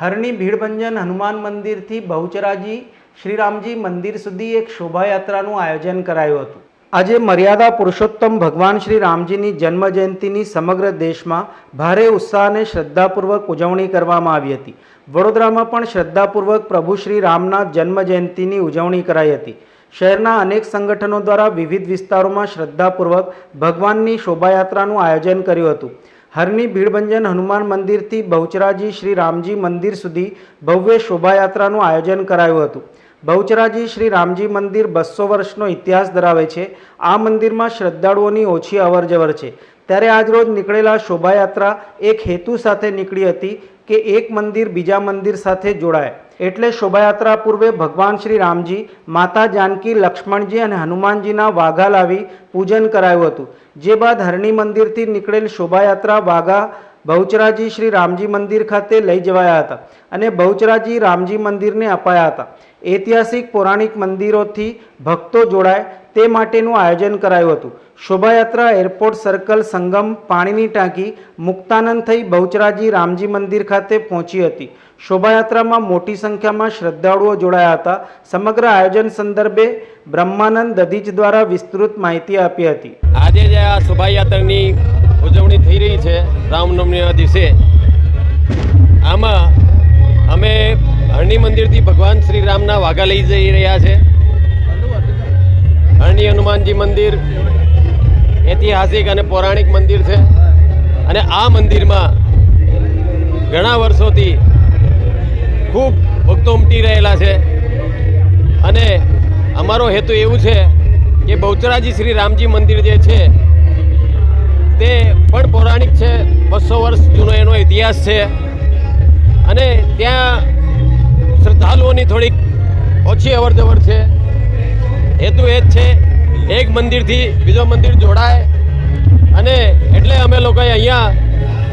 હરની ભીડભંજન હનુમાન મંદિરથી બહુચરાજી શ્રીરામજી મંદિર સુધી એક શોભાયાત્રાનું આયોજન કરાયું હતું. આજે મર્યાદા પુરુષોત્તમ ભગવાન શ્રી રામજીની જન્મ જયંતિની સમગ્ર દેશમાં ભારે ઉત્સાહ અને શ્રદ્ધાપૂર્વક ઉજવણી કરવામાં આવી હતી. વડોદરામાં પણ શ્રદ્ધાપૂર્વક પ્રભુ શ્રી રામના જન્મ જયંતિની ઉજવણી કરાઈ હતી. શહેરના અનેક સંગઠનો દ્વારા વિવિધ વિસ્તારોમાં શ્રદ્ધાપૂર્વક ભગવાનની શોભાયાત્રાનું આયોજન કર્યું હતું. હરની ભીડભંજન હનુમાન મંદિરથી બહુચરાજી શ્રી રામજી મંદિર સુધી ભવ્ય શોભાયાત્રાનું આયોજન કરાયું હતું. બહુચરાજી શ્રી રામજી મંદિર બસો વર્ષનો ઇતિહાસ ધરાવે છે. આ મંદિરમાં શ્રદ્ધાળુઓની ઓછી અવરજવર છે. ત્યારે આજરોજ નીકળેલા શોભાયાત્રા એક હેતુ સાથે નીકળી હતી. કે એક મંદિર બીજા મંદિર સાથે જોડાય. એટલે શોભાયાત્રા પૂર્વે ભગવાન શ્રી રામજી, માતા જાનકી, લક્ષ્મણજી અને હનુમાનજીના વાઘા લાવી પૂજન કરાયું હતું. જે બાદ હરણી મંદિરથી નીકળેલ શોભાયાત્રા વાઘા બહુચરાજી શ્રી રામજી મંદિર ખાતે લઈ જવાયા હતા અને બહુચરાજી રામજી મંદિરને અપાયા હતા. ઐતિહાસિક પૌરાણિક મંદિરોથી ભક્તો જોડાય તે માટેનું આયોજન કરાયું હતું. શોભાયાત્રા, એરપોર્ટ સર્કલ, સંગમ, પાણીની ટાંકી મુક્તાનંદ થઈ બહુચરાજી રામજી મંદિર ખાતે પહોંચી હતી. શોભાયાત્રામાં મોટી સંખ્યામાં શ્રદ્ધાળુઓ જોડાયા હતા. સમગ્ર આયોજન સંદર્ભે બ્રહ્માનંદ દધીજ દ્વારા વિસ્તૃત માહિતી આપી હતી. આજે જે આ શોભાયાત્રાની ઉજવણી થઈ રહી છે રામનવમીના દિવસે. આમાં અમે હરણી મંદિરથી ભગવાન શ્રી રામના વાઘા લઈ જઈ રહ્યા છે. હરણી હનુમાનજી મંદિર ઐતિહાસિક અને પૌરાણિક મંદિર છે. અને આ મંદિરમાં ઘણા વર્ષોથી ખૂબ ભક્તો ઉમટી રહેલા છે. અને અમારો હેતુ એવું છે કે બહુચરાજી શ્રી રામજી મંદિર જે છે તે પણ પૌરાણિક છે, બસો વર્ષ જૂનો એનો ઇતિહાસ છે. અને ત્યાં શ્રદ્ધાળુઓની થોડીક ઓછી અવરજવર છે. હેતુ એ જ છે, એક મંદિરથી બીજો મંદિર જોડાય. અને એટલે અમે લોકોએ અહીંયા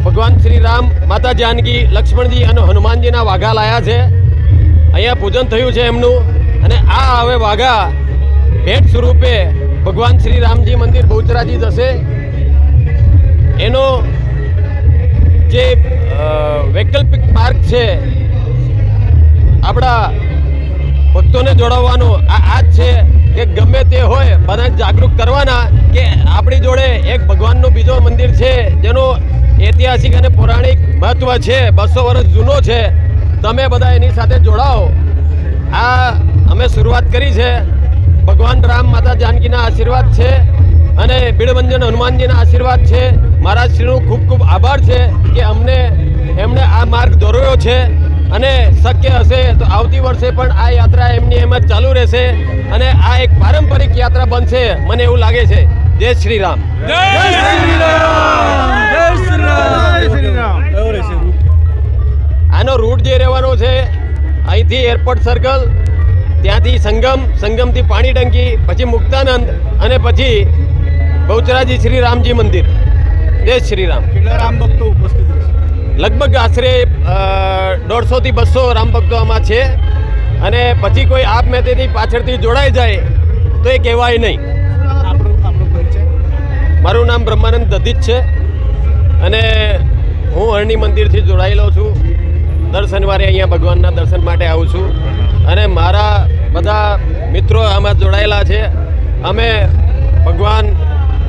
ભગવાન શ્રી રામ માતા જાનકી લક્ષ્મણજી અને હનુમાનજીના વાઘા લાયા છે. અહીંયા પૂજન થયું છે એમનું. અને આ હવે વાઘા ભેટ સ્વરૂપે ભગવાન શ્રી રામજી મંદિર બહુચરાજી જશે. વૈકલ્પિક માર્ગ છે. આપણા ભક્તોને જોડાવવાનો આ આ જ છે કે ગમે તે હોય બધા જાગૃત કરવાના કે આપણી જોડે એક ભગવાનનું બીજો મંદિર છે, જેનો ઐતિહાસિક અને પૌરાણિક મહત્વ છે, બસો વર્ષ જૂનો છે. તમે બધા એની સાથે જોડાઓ. આ અમે શરૂઆત કરી છે. ભગવાન રામ માતા જાનકીના આશીર્વાદ છે અને બીડમંજન હનુમાનજીના આશીર્વાદ છે. મહારાજ શ્રીનો ખૂબ ખૂબ આભાર છે કે અમને એમણે આ માર્ગ દોર્યો છે અને શક્ય હશે તો આવતી વર્ષે પણ આ યાત્રા એમની એમ જ ચાલુ રહેશે અને આ એક પારંપરિક યાત્રા બનશે મને એવું લાગે છે. જય શ્રી રામ આનો રૂટ જે રહેવાનો છે અહીંથી એરપોર્ટ સર્કલ ત્યાંથી સંગમ સંગમથી પાણી ટંકી પછી મુક્તાનંદ અને પછી બહુચરાજી શ્રી રામજી મંદિર. જય શ્રી રામ રામ ભક્તો ઉપસ્થિત રહેશે લગભગ આશરે દોઢસોથી બસો રામ ભક્તો આમાં છે. અને પછી કોઈ આપ મેં પાછળથી જોડાઈ જાય તો એ કહેવાય નહીં. મારું નામ બ્રહ્માનંદ દધિત છે. અને હું હરણી મંદિરથી જોડાયેલો છું. દર શનિવારે અહીંયા ભગવાનના દર્શન માટે આવું છું. અને મારા બધા મિત્રો આમાં જોડાયેલા છે. અમે ભગવાન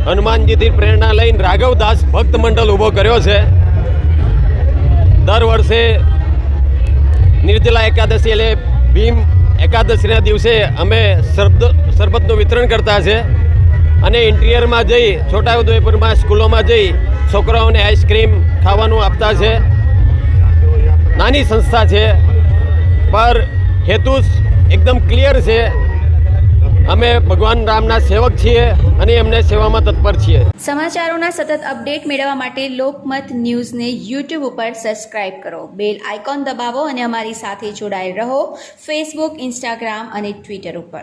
હનુમાનજીથી પ્રેરણા લઈને રાઘવદાસ ભક્ત મંડળ ઊભો કર્યો છે. દર વર્ષે નિર્જલા એકાદશી એટલે ભીમ એકાદશીના દિવસે અમે શરબદ શરબતનું વિતરણ કરતા છે અને ઇન્ટિરિયરમાં જઈ છોટાઉદેપુરમાં સ્કૂલોમાં જઈ છોકરાઓને આઈસ્ક્રીમ ખાવાનું આપતા છે. નાની સંસ્થા છે. પર હેતુ એકદમ ક્લિયર છે. અમે ભગવાન રામના સેવક છીએ અને એમને સેવામાં તત્પર છીએ. સમાચારોના સતત અપડેટ મેળવવા માટે લોકમત ન્યૂઝને યુટ્યુબ ઉપર સબસ્ક્રાઇબ કરો. બેલ આઇકોન દબાવો અને અમારી સાથે જોડાયેલ રહો. ફેસબુક ઇન્સ્ટાગ્રામ અને ટ્વિટર ઉપર.